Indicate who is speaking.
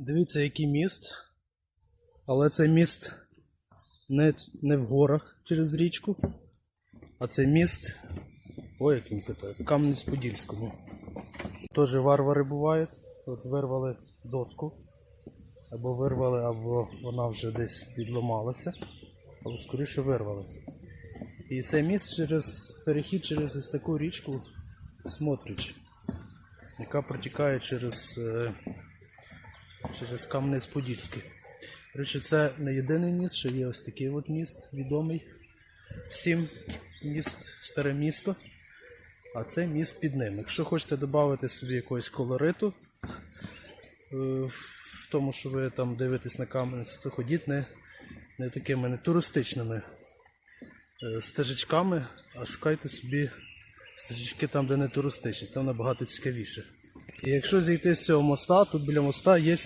Speaker 1: Дивіться, який міст. Але це міст не, не в горах через річку, а це міст. Ой, як він питає, в Кам'янець-Подільському. Теж варвари бувають. От вирвали доску. Або вирвали, або вона вже десь відламалася, або скоріше вирвали. І це міст через перехід через ось таку річку Смотрич, яка протікає через, е, через Кам'янець-Подільський. Речі, це не єдиний міст, що є ось такий от міст відомий всім міст, старе місто. А це міст під ним. Якщо хочете додати собі якогось колориту е, в тому, що ви там дивитесь на Кам'янець, то ходіть не, не такими не туристичними е, стежечками, а шукайте собі стежечки там, де не туристичні, там набагато цікавіше. І якщо зійти з цього моста, тут біля моста є